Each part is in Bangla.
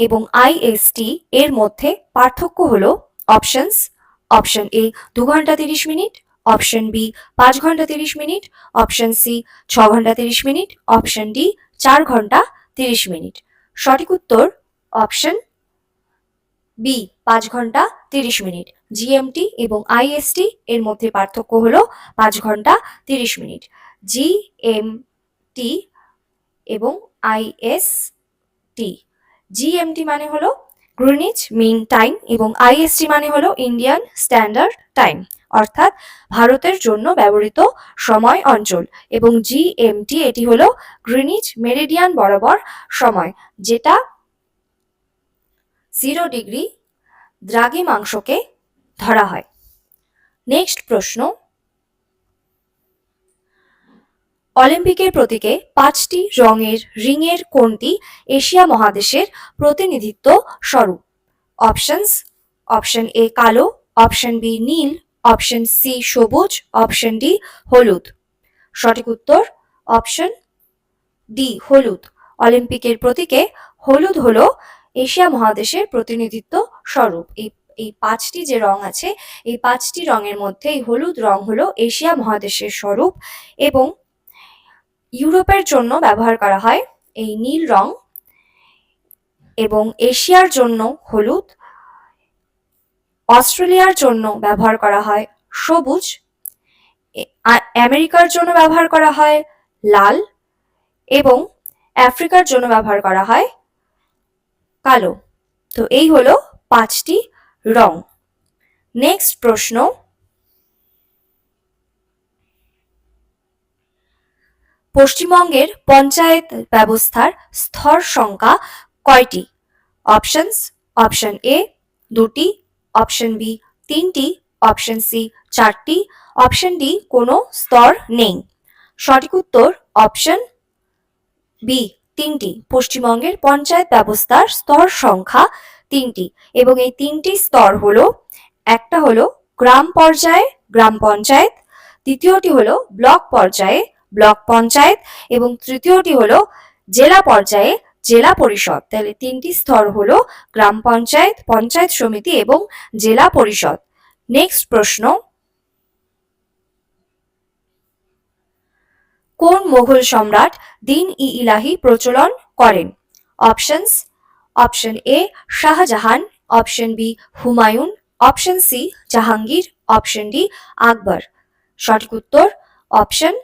এবং আইএসটি এর মধ্যে পার্থক্য হল অপশনস অপশন এ দু ঘণ্টা তিরিশ মিনিট অপশন বি পাঁচ ঘণ্টা তিরিশ মিনিট অপশন সি ছ ঘণ্টা তিরিশ মিনিট অপশন ডি চার ঘণ্টা তিরিশ মিনিট। সঠিক উত্তর অপশন বি পাঁচ ঘণ্টা তিরিশ মিনিট। জিএমটি এবং আইএসটি এর মধ্যে পার্থক্য হল পাঁচ ঘণ্টা তিরিশ মিনিট। জিএমটি এবং আইএসটি জিএমটি মানে হলো গ্রিনিচ মিন টাইম এবং আইএসটি মানে হলো ইন্ডিয়ান স্ট্যান্ডার্ড টাইম অর্থাৎ ভারতের জন্য ব্যবহৃত সময় অঞ্চল। এবং জিএমটি এটি হলো গ্রিনিচ মেরিডিয়ান বরাবর সময়, যেটা জিরো ডিগ্রি দ্রাঘিমাংশকে ধরা হয়। নেক্সট প্রশ্ন অলিম্পিকের প্রতীকে পাঁচটি রঙের রিংয়ের কোনটি এশিয়া মহাদেশের প্রতিনিধিত্ব স্বরূপ। অপশনস, অপশন এ কালো, অপশন বি নীল, অপশন সি সবুজ, অপশন ডি হলুদ। সঠিক উত্তর, অপশন ডি হলুদ। অলিম্পিকের প্রতীকে হলুদ হলো এশিয়া মহাদেশের প্রতিনিধিত্ব স্বরূপ। এই এই পাঁচটি যে রং আছে, এই পাঁচটি রঙের মধ্যে এই হলুদ রং হলো এশিয়া মহাদেশের স্বরূপ এবং ইউরোপের জন্য ব্যবহার করা হয়। এই নীল রং এবং এশিয়ার জন্য হলুদ, অস্ট্রেলিয়ার জন্য ব্যবহার করা হয় সবুজ আমেরিকার জন্য ব্যবহার করা হয় লাল এবং আফ্রিকার জন্য ব্যবহার করা হয় কালো। তো এই হলো পাঁচটি রং। নেক্সট প্রশ্ন পশ্চিমবঙ্গের পঞ্চায়েত ব্যবস্থার স্তর সংখ্যা কয়টি? অপশনস, অপশন এ দুটি, অপশন বি তিনটি, অপশন সি চারটি, অপশন ডি কোনো স্তর নেই। সঠিক উত্তর অপশন বি তিনটি। পশ্চিমবঙ্গের পঞ্চায়েত ব্যবস্থার স্তর সংখ্যা তিনটি এবং এই তিনটি স্তর হলো, একটা হলো গ্রাম পর্যায়ে গ্রাম পঞ্চায়েত, দ্বিতীয়টি হলো ব্লক পর্যায়ে ব্লক পঞ্চায়েত এবং তৃতীয়টি হলো জেলা পর্যায়ে জেলা পরিষদ। তাহলে তিনটি স্তর হলো গ্রাম পঞ্চায়েত পঞ্চায়েত সমিতি এবং জেলা পরিষদ। নেক্সট প্রশ্ন। কোন মোঘল সম্রাট দিন ই ইলাহি প্রচলন করেন? Options option A Shahjahan option B Humayun option C Jahangir option D Akbar. সঠিক উত্তর অপশন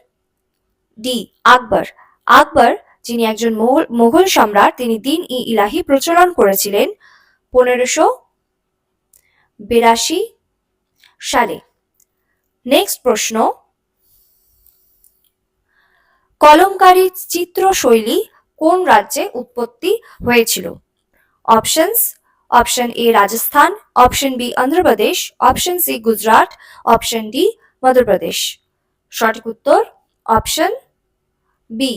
ডি আকবর। আকবর, যিনি একজন মোগল সম্রাট, তিনি দিন ই ইলাহি প্রচলন করেছিলেন পনেরোশো বিরাশি সালে। নেক্সট প্রশ্ন। কলমকারী চিত্রশৈলী কোন রাজ্যে উৎপত্তি হয়েছিল? Options option A Rajasthan option B Andhra Pradesh option C Gujarat option D Madhya Pradesh. সঠিক উত্তর অপশন বি,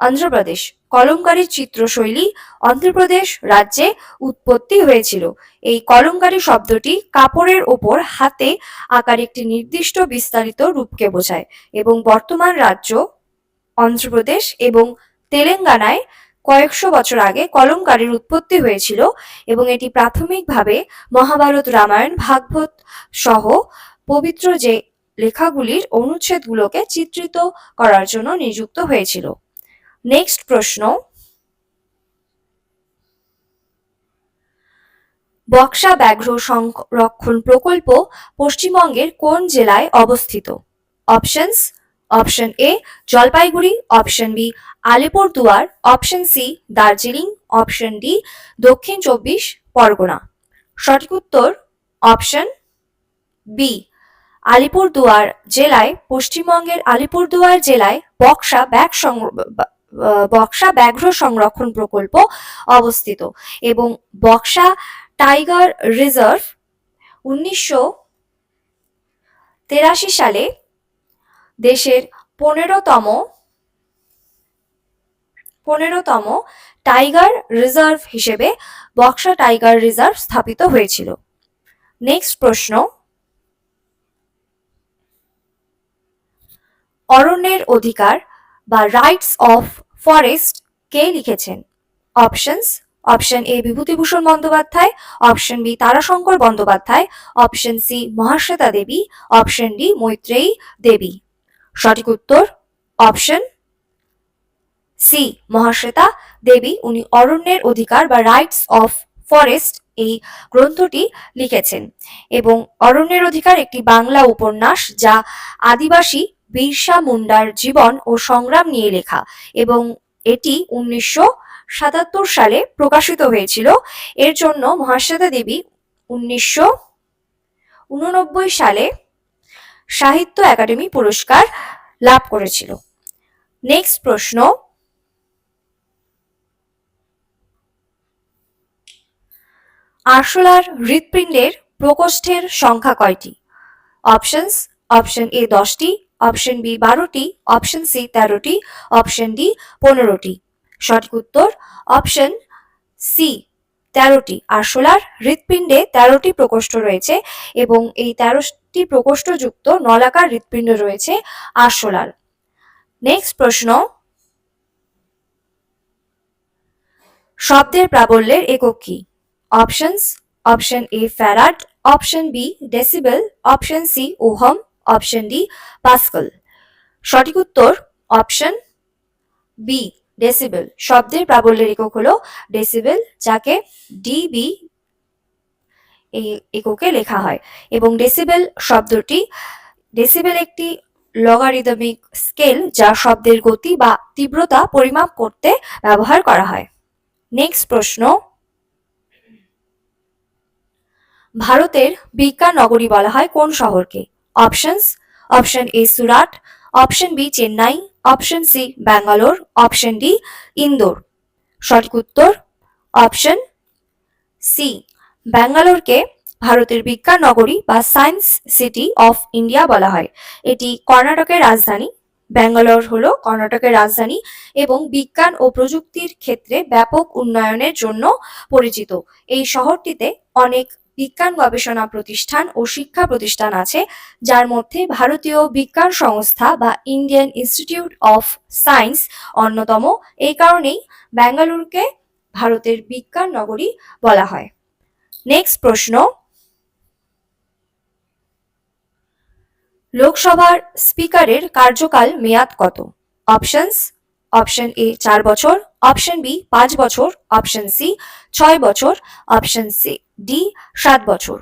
অন্ধ্রপ্রদেশ। কলমকারী চিত্রশৈলী অন্ধ্রপ্রদেশ রাজ্যে উৎপত্তি হয়েছিল। এই কলমকারী শব্দটি কাপড়ের ওপর হাতে আকার একটি নির্দিষ্ট বিস্তারিত রূপকে বোঝায় এবং বর্তমান রাজ্য অন্ধ্রপ্রদেশ এবং তেলেঙ্গানায় কয়েকশো বছর আগে কলমকারীর উৎপত্তি হয়েছিল এবং এটি প্রাথমিকভাবে মহাভারত রামায়ণ, ভাগবত সহ পবিত্র যে লেখাগুলির অনুচ্ছেদগুলোকে চিত্রিত করার জন্য নিযুক্ত হয়েছিল। নেক্সট প্রশ্ন। বক্সা ব্যাঘ্র সংরক্ষণ প্রকল্প পশ্চিমবঙ্গের কোন জেলায় অবস্থিত? Options option A Jalpaiguri option B Alipurduar option C Darjeeling option D দক্ষিণ চব্বিশ পরগনা। সঠিক উত্তর অপশন বি আলিপুরদুয়ার জেলায় পশ্চিমবঙ্গের আলিপুরদুয়ার জেলায় বক্সা ব্যাঘ সংর- বা- আহ, বক্সা ব্যাঘ্র সংরক্ষণ প্রকল্প অবস্থিত এবং বক্সা টাইগার রিজার্ভ উনিশশো তেরাশি সালে দেশের পনেরোতম পনেরোতম টাইগার রিজার্ভ হিসেবে বক্সা টাইগার রিজার্ভ স্থাপিত হয়েছিল। নেক্সট প্রশ্ন। অরণ্যের অধিকার বা রাইটস অফ ফরেস্ট কে লিখেছেন? Options option A Bibhutibhushan Bandyopadhyay option B Tarashankar Bandyopadhyay option C Mahasweta Devi option D Maitreyi Devi. সঠিক উত্তর অপশন সি মহাশ্বেতা দেবী। উনি অরণ্যের অধিকার বা রাইটস অফ ফরেস্ট এই গ্রন্থটি লিখেছেন এবং অরণ্যের অধিকার একটি বাংলা উপন্যাস যা আদিবাসী বিরসা মুন্ডার জীবন ও সংগ্রাম নিয়ে লেখা এবং এটি উনিশশো সাতাত্তর সালে প্রকাশিত হয়েছিল। এর জন্য মহাশ্বেতা দেবী উনিশশো উননব্বই সালে সাহিত্য একাডেমি পুরস্কার লাভ করেছিল। নেক্সট প্রশ্ন। আরশোলার হৃৎপিণ্ডের প্রকোষ্ঠের সংখ্যা কয়টি? অপশনস, অপশন এ দশটি অপশন বি বারোটি, অপশন সি তেরোটি, অপশন ডি পনেরোটি। সঠিক উত্তর অপশন সি তেরোটি। আরশোলার হৃৎপিণ্ডে তেরোটি প্রকোষ্ঠ রয়েছে এবং এই তেরোটি প্রকোষ্ঠযুক্ত নলাকার হৃৎপিণ্ড রয়েছে আরশোলার নেক্সট প্রশ্ন। শব্দের প্রাবল্যের একক কি? Options option A farad option B decibel option C ohm option D, pascal. সঠিক উত্তর অপশন বি, ডেসিবেল। শব্দের প্রাবল্যের একক হলো ডেসিবেল, যাকে ডিবি এই এককে লেখা হয়। এবং ডেসিবেল শব্দটি, ডেসিবেল একটি লগারিদমিক স্কেল যা শব্দের গতি বা তীব্রতা পরিমাপ করতে ব্যবহার করা হয়। নেক্সট প্রশ্ন। ভারতের বিজ্ঞান নগরী বলা হয় কোন শহরকে? Options option A Surat option B Chennai option C Bangalore option D Indore সঠিক উত্তর? অপশন সি ব্যাঙ্গালোরকে ভারতের বিজ্ঞান নগরী বা সায়েন্স সিটি অফ ইন্ডিয়া বলা হয়। এটি কর্ণাটকের রাজধানী। ব্যাঙ্গালোর হল কর্ণাটকের রাজধানী এবং বিজ্ঞান ও প্রযুক্তির ক্ষেত্রে ব্যাপক উন্নয়নের জন্য পরিচিত। এই শহরটিতে অনেক বিজ্ঞান গবেষণা প্রতিষ্ঠান ও শিক্ষা প্রতিষ্ঠান আছে, যার মধ্যে ভারতীয় বিজ্ঞান সংস্থা বা ইন্ডিয়ান ইনস্টিটিউট অফ সায়েন্স অন্যতম। এই কারণেই ব্যাঙ্গালুরুকে ভারতের বিজ্ঞান নগরী বলা হয়। নেক্সট প্রশ্ন। লোকসভার স্পিকারের কার্যকাল মেয়াদ কত? অপশনস, অপশন এ চার বছর অপশন বি, পাঁচ বছর, অপশন সি, ছয় বছর, অপশন সি, ডি, সাত বছর।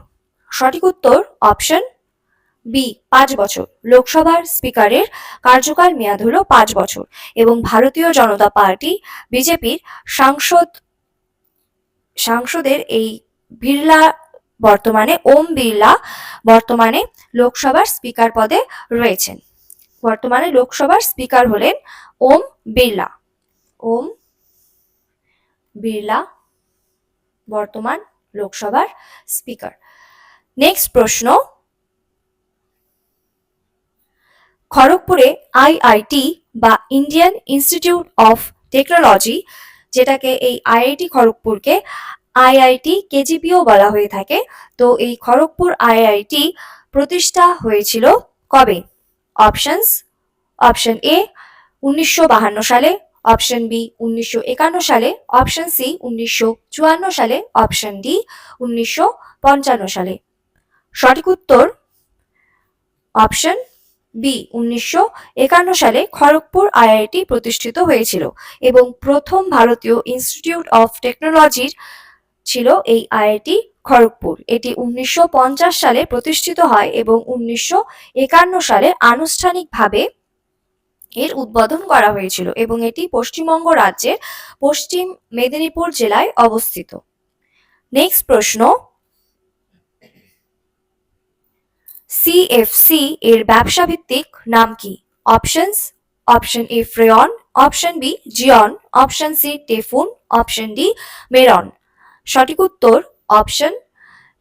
সঠিক উত্তর অপশন বি, পাঁচ বছর। লোকসভার স্পিকারের কার্যকাল মেয়াদ হলো পাঁচ বছর এবং ভারতীয় জনতা পার্টি, বিজেপির সাংসদ, সাংসদের এই বিড়লা বর্তমানে, ওম বিড়লা বর্তমানে লোকসভার স্পিকার পদে রয়েছেন। বর্তমানে লোকসভার স্পিকার হলেন ওম বিড়লা। ওম বিড়লা বর্তমান লোকসভার স্পিকার। নেক্সট প্রশ্ন। খড়গপুরে আইআইটি বা ইন্ডিয়ান ইনস্টিটিউট অফ টেকনোলজি, যেটাকে এই আইআইটি খড়গপুরকে আইআইটি কেজিপিও বলা হয়ে থাকে, তো এই খড়গপুর আইআইটি প্রতিষ্ঠা হয়েছিল কবে? অপশনস, অপশন এ, উনিশশো সালে অপশন বি উনিশশো একান্ন সালে। অপশন সি উনিশশো চুয়ান্ন সালে। অপশন ডি উনিশশো পঞ্চান্ন সালে। সঠিক উত্তর? অপশন বি উনিশশো একান্ন সালে খড়গপুর আইআইটি প্রতিষ্ঠিত হয়েছিল এবং প্রথম ভারতীয় ইনস্টিটিউট অফ টেকনোলজির ছিল এই আইআইটি খড়গপুর। এটি উনিশশো পঞ্চাশ সালে প্রতিষ্ঠিত হয় এবং উনিশশো একান্ন সালে আনুষ্ঠানিকভাবে এর উদ্বোধন করা হয়েছিল এবং এটি পশ্চিমবঙ্গ রাজ্যের পশ্চিম মেদিনীপুর জেলায় অবস্থিত। নেক্সট প্রশ্ন। সিএফসি এর ব্যবসা ভিত্তিক নাম কি? Options option A freon option B জিয়ন option C টেফুন অপশন ডি মেরন সঠিক উত্তর অপশন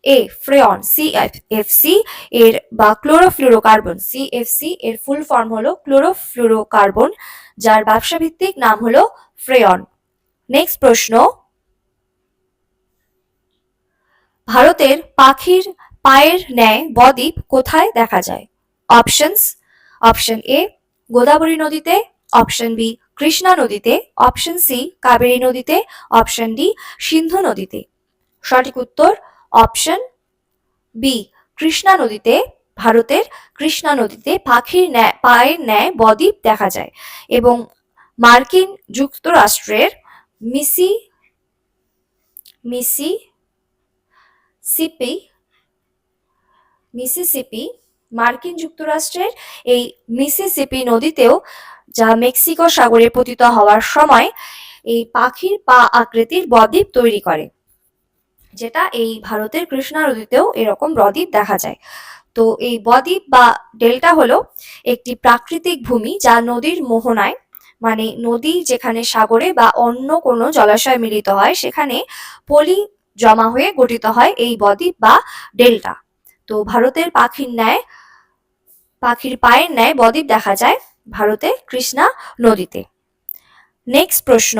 এ ফ্রেয়ন সিএফসি এর বা ক্লোরোফ্লুরোকার্বন সিএফসি এর ফুল ফর্ম হলো ক্লোরোফ্লুরোকার্বন যার ব্যবসা ভিত্তিক নাম হলো ফ্রেয়ন নেক্সট প্রশ্ন. ভারতের পাখির পায়ের ন্যায় বদ্বীপ কোথায় দেখা যায়? অপশনস অপশন এ গোদাবরী নদীতে অপশন বি কৃষ্ণা নদীতে অপশন সি কাবেরী নদীতে অপশন ডি সিন্ধু নদীতে। সঠিক উত্তর অপশন বি কৃষ্ণা নদীতে, ভারতের কৃষ্ণা নদীতে পাখির ন্যায় পায়ের ন্যায় বদ্বীপ দেখা যায় এবং মার্কিন যুক্তরাষ্ট্রের মিসি মিসি সিপি মিসিসিপি, মার্কিন যুক্তরাষ্ট্রের এই মিসিসিপি নদীতেও যা মেক্সিকো সাগরে পতিত হওয়ার সময় এই পাখির পা আকৃতির বদ্বীপ তৈরি করে। যেটা এই ভারতের কৃষ্ণা নদীতেও এরকম বদ্বীপ দেখা যায়। তো এই বদ্বীপ বা ডেল্টা হলো একটি প্রাকৃতিক ভূমি যা নদীর মোহনায় মানে নদী যেখানে সাগরে বা অন্য কোনো জলাশয় মিলিত হয়, সেখানে পলি জমা হয়ে গঠিত হয় এই বদ্বীপ বা ডেল্টা। তো ভারতের পাখির ন্যায়, পাখির পায়ের ন্যায় বদ্বীপ দেখা যায় ভারতে কৃষ্ণা নদীতে। নেক্সট প্রশ্ন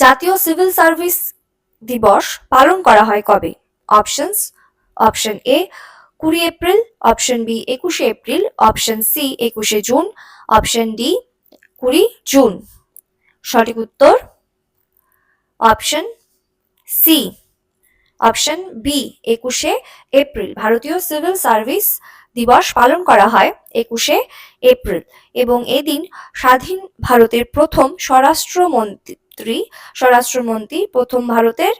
জাতীয় সিভিল সার্ভিস দিবস পালন করা হয় কবে? অপশনস, অপশন এ, কুড়ি এপ্রিল, অপশন বি, একুশে এপ্রিল, অপশন সি, একুশে জুন, অপশন ডি, কুড়ি জুন। সঠিক উত্তর? অপশন সি, অপশন বি, একুশে এপ্রিল। ভারতীয় সিভিল সার্ভিস দিবস পালন করা হয় একুশে এপ্রিল এবং এদিন স্বাধীন ভারতের প্রথম স্বরাষ্ট্রমন্ত্রী স্বরাষ্ট্রমন্ত্রী প্রথম ভারতের,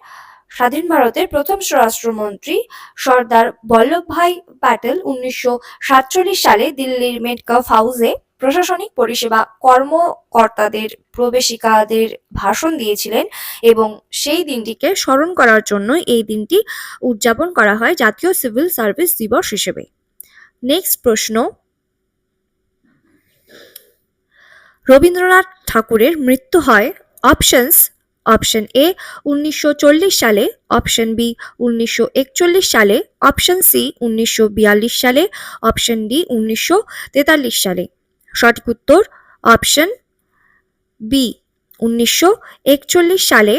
স্বাধীন ভারতের প্রথম স্বরাষ্ট্রমন্ত্রী সর্দার বল্লভভাই প্যাটেল উনিশশো সাতচল্লিশ সালে দিল্লির মেডকাফ হাউসে প্রশাসনিক পরিষেবা কর্মকর্তাদের প্রবেশিকাদের ভাষণ দিয়েছিলেন এবং সেই দিনটিকে স্মরণ করার জন্য এই দিনটি উদযাপন করা হয় জাতীয় সিভিল সার্ভিস দিবস হিসেবে। নেক্সট প্রশ্ন। রবীন্দ্রনাথ ঠাকুরের মৃত্যু হয় অপশনস অপশন এ উনিশশো চল্লিশ সালে অপশন বি উনিশশো একচল্লিশ সালে অপশন সি উনিশশো বিয়াল্লিশ সালে অপশন ডি উনিশশো তেতাল্লিশ সালে। সঠিক উত্তর অপশন বি উনিশশো একচল্লিশ সালে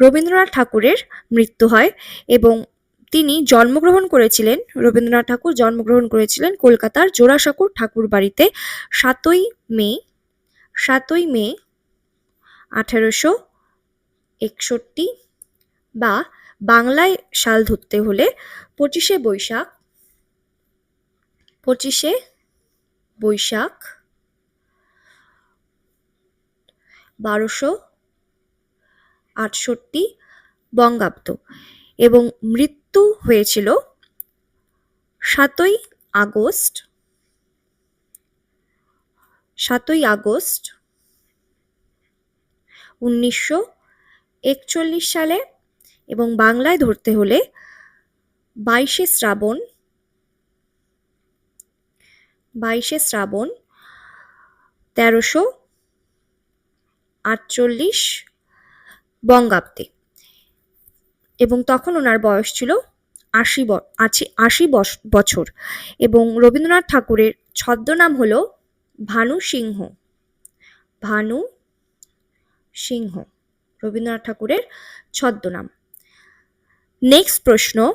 রবীন্দ্রনাথ ঠাকুরের মৃত্যু হয় এবং তিনি জন্মগ্রহণ করেছিলেন, রবীন্দ্রনাথ ঠাকুর জন্মগ্রহণ করেছিলেন কলকাতার জোড়াসাঁকুর ঠাকুর বাড়িতে সাতই মে সাতই মে আঠারোশো একষট্টি বা বাংলায় সাল ধরতে হলে পঁচিশে বৈশাখ পঁচিশে বৈশাখ, বারোশো আটষট্টি বঙ্গাব্দ এবং মৃত্যু হয়েছিল সাতই আগস্ট সাতই আগস্ট উনিশশো একচল্লিশ সালে এবং বাংলায় ধরতে হলে বাইশে শ্রাবণ বাইশে শ্রাবণ তেরোশো আটচল্লিশ বঙ্গাব্দে। এবং তখন ওনার বয়স ছিল আশি আশি আশি বছর। এবং রবীন্দ্রনাথ ঠাকুরের ছদ্মনাম হল ভানু সিংহ। ভানু সিংহ। রবীন্দ্রনাথ ঠাকুরের ছদ্মনাম। নেক্সট প্রশ্ন।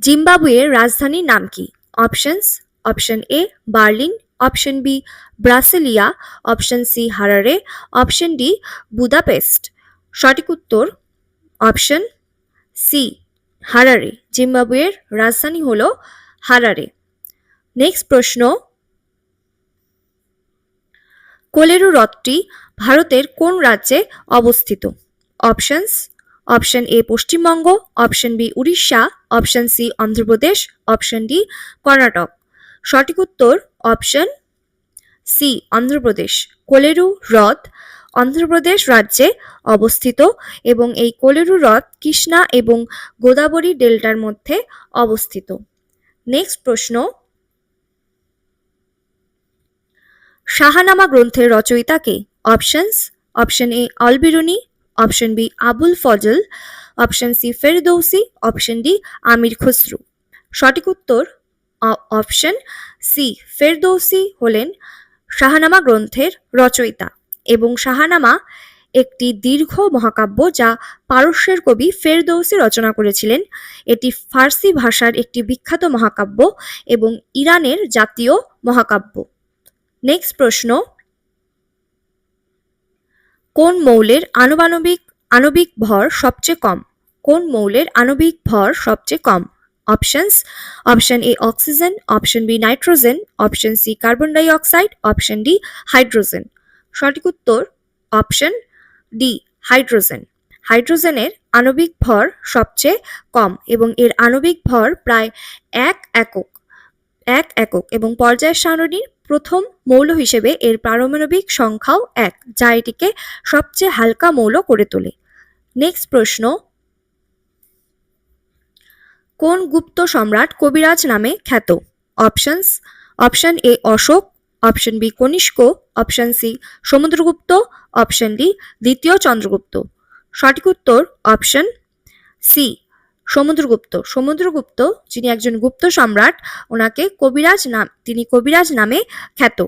জিম্বাবুয়ের রাজধানীর নাম কি? Options option A Berlin option B Brasilia option C Harare option D Budapest. সঠিক উত্তর অপশন সি হারারে। জিম্বাবুয়ের রাজধানী হল হারারে। নেক্সট প্রশ্ন। কোলেরু হ্রদটি ভারতের কোন রাজ্যে অবস্থিত? Options, option A Paschimbanga, option B Orissa, option C Andhra Pradesh, option D Karnataka. সঠিক উত্তর অপশন সি অন্ধ্রপ্রদেশ। কোলেরু হ্রদ অন্ধ্রপ্রদেশ রাজ্যে অবস্থিত এবং এই কোলেরু হ্রদ কৃষ্ণা এবং গোদাবরী ডেল্টার মধ্যে অবস্থিত। নেক্সট প্রশ্ন শাহানামা গ্রন্থের রচয়িতা কে options option A Alberuni option B Abul Fazal option C Ferdowsi option D Amir Khusrau. সঠিক উত্তর অপশন সি ফেরদৌসি হলেন শাহানামা গ্রন্থের রচয়িতা এবং শাহানামা একটি দীর্ঘ মহাকাব্য যা পারস্যের কবি ফেরদৌসি রচনা করেছিলেন। এটি ফার্সি ভাষার একটি বিখ্যাত মহাকাব্য এবং ইরানের জাতীয় মহাকাব্য। নেক্সট প্রশ্ন, কোন মৌলের আনুমানবিক আণবিক ভর সবচেয়ে কম? কোন মৌলের আণবিক ভর সবচেয়ে কম? Options option A oxygen option B nitrogen option C carbon dioxide option D hydrogen সঠিক উত্তর অপশন ডি হাইড্রোজেন হাইড্রোজেনের আণবিক ভর সবচেয়ে কম এবং এর আণবিক ভর প্রায় এক একক। এক একক এবং পর্যায় সারণীর প্রথম মৌল হিসেবে এর পারমাণবিক সংখ্যাও এক, যা এটিকে সবচেয়ে হালকা মৌল করে তোলে। নেক্সট প্রশ্ন। কোন গুপ্ত সম্রাট কবিরাজ নামে খ্যাত? Options option A Ashoka. Option B Kanishka. Option C Samudragupta. Option D দ্বিতীয় চন্দ্রগুপ্ত। সঠিক উত্তর অপশন সি সমুদ্রগুপ্ত। সমুদ্রগুপ্ত, যিনি একজন গুপ্ত সম্রাট, ওনাকে কবিরাজ নাম, তিনি কবিরাজ নামে খ্যাত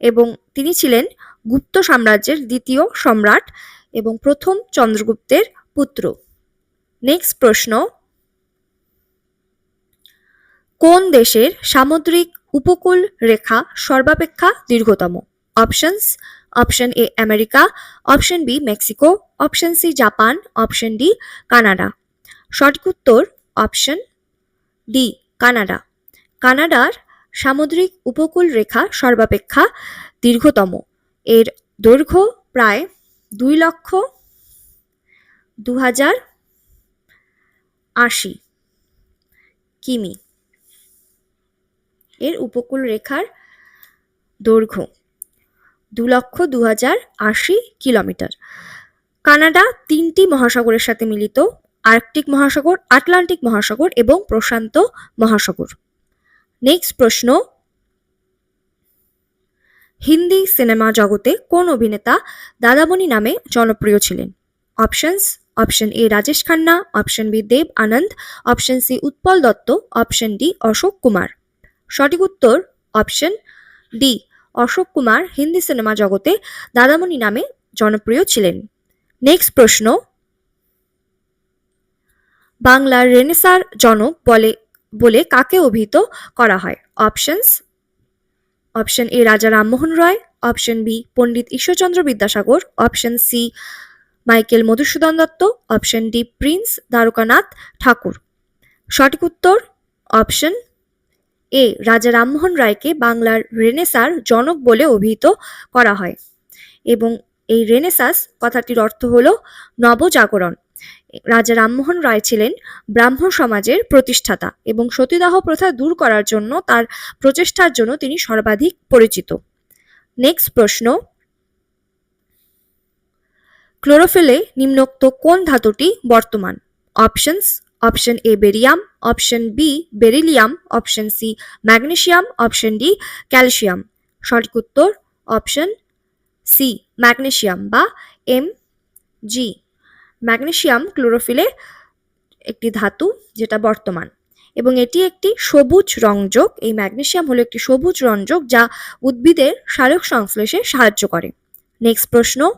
এবং তিনি ছিলেন গুপ্ত সাম্রাজ্যের দ্বিতীয় সম্রাট এবং প্রথম চন্দ্রগুপ্তের পুত্র। নেক্সট প্রশ্ন। কোন দেশের সামুদ্রিক উপকূল রেখা সর্বাপেক্ষা দীর্ঘতম? Options option A America option B Mexico option C Japan option D Canada সঠিক উত্তর অপশন ডি, কানাডা। কানাডার সামুদ্রিক উপকূল রেখা সর্বাপেক্ষা দীর্ঘতম। এর দৈর্ঘ্য প্রায় দুই লক্ষ দু হাজার আশি কিমি। এর উপকূল রেখার দৈর্ঘ্য দু লক্ষ দু হাজার আশি কিলোমিটার। কানাডা তিনটি মহাসাগরের সাথে মিলিত আর্কটিক মহাসাগর, আটলান্টিক মহাসাগর এবং প্রশান্ত মহাসাগর। নেক্সট প্রশ্ন। হিন্দি সিনেমা জগতে কোন অভিনেতা দাদামণি নামে জনপ্রিয় ছিলেন? Options option A Rajesh Khanna option B Dev Anand option C Utpal Dutt option D Ashok Kumar. সঠিক উত্তর option D Ashok Kumar Hindi cinema জগতে দাদামণি নামে জনপ্রিয় ছিলেন। নেক্সট প্রশ্ন। বাংলার রেনেসার জনক বলে বলে কাকে অভিহিত করা হয়? Options, option A Raja Rammohan Roy, option B Pandit Ishwarchandra Vidyasagar, option C Michael Madhusudan Dutt, option D prince Dwarkanath Tagore. সঠিক উত্তর, অপশন এ রাজা রামমোহন রায়কে বাংলার রেনেসার জনক বলে অভিহিত করা হয়। এবং এই রেনেসাস কথাটির অর্থ হল নবজাগরণ। রাজা রামমোহন রায় ছিলেন ব্রাহ্ম সমাজের প্রতিষ্ঠাতা এবং সতীদাহ প্রথা দূর করার জন্য তার প্রচেষ্টার জন্য তিনি সর্বাধিক পরিচিত। নেক্সট প্রশ্ন। ক্লোরোফিলে নিম্নোক্ত কোন ধাতুটি বর্তমান? Options option A barium option B beryllium option C magnesium option D calcium সঠিক উত্তর অপশন সি ম্যাগনেশিয়াম বা এম জি ম্যাগনেসিয়াম ক্লোরোফিলে একটি ধাতু যেটা বর্তমান। এবং এটি একটি সবুজ রঞ্জক এই ম্যাগনেশিয়াম হলো একটি সবুজ রঞ্জক যা উদ্ভিদের সারক সংশ্লেষে সাহায্য করে। নেক্সট প্রশ্ন।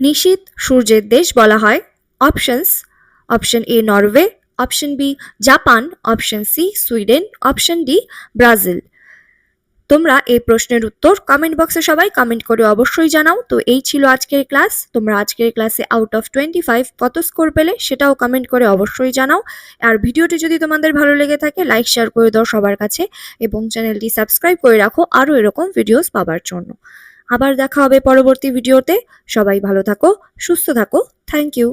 নিশীত সূর্যের দেশ বলা হয় options. Option A Norway, option B Japan, option C Sweden, option D Brazil. তোমরা এই প্রশ্নের উত্তর কমেন্ট বক্সে সবাই কমেন্ট করে অবশ্যই জানাও। তো এই ছিল আজকের ক্লাস তোমরা আজকের ক্লাসে আউট অফ টোয়েন্টি ফাইভ কত স্কোর পেলে সেটাও কমেন্ট করে অবশ্যই জানাও। আর ভিডিওটি যদি তোমাদের ভালো লেগে থাকে লাইক শেয়ার করে দাও সবার কাছে এবং চ্যানেলটি সাবস্ক্রাইব করে রাখো আরও এরকম ভিডিওস পাবার জন্য। আবার দেখা হবে পরবর্তী ভিডিওতে সবাই ভালো থাকো, সুস্থ থাকো। Thank you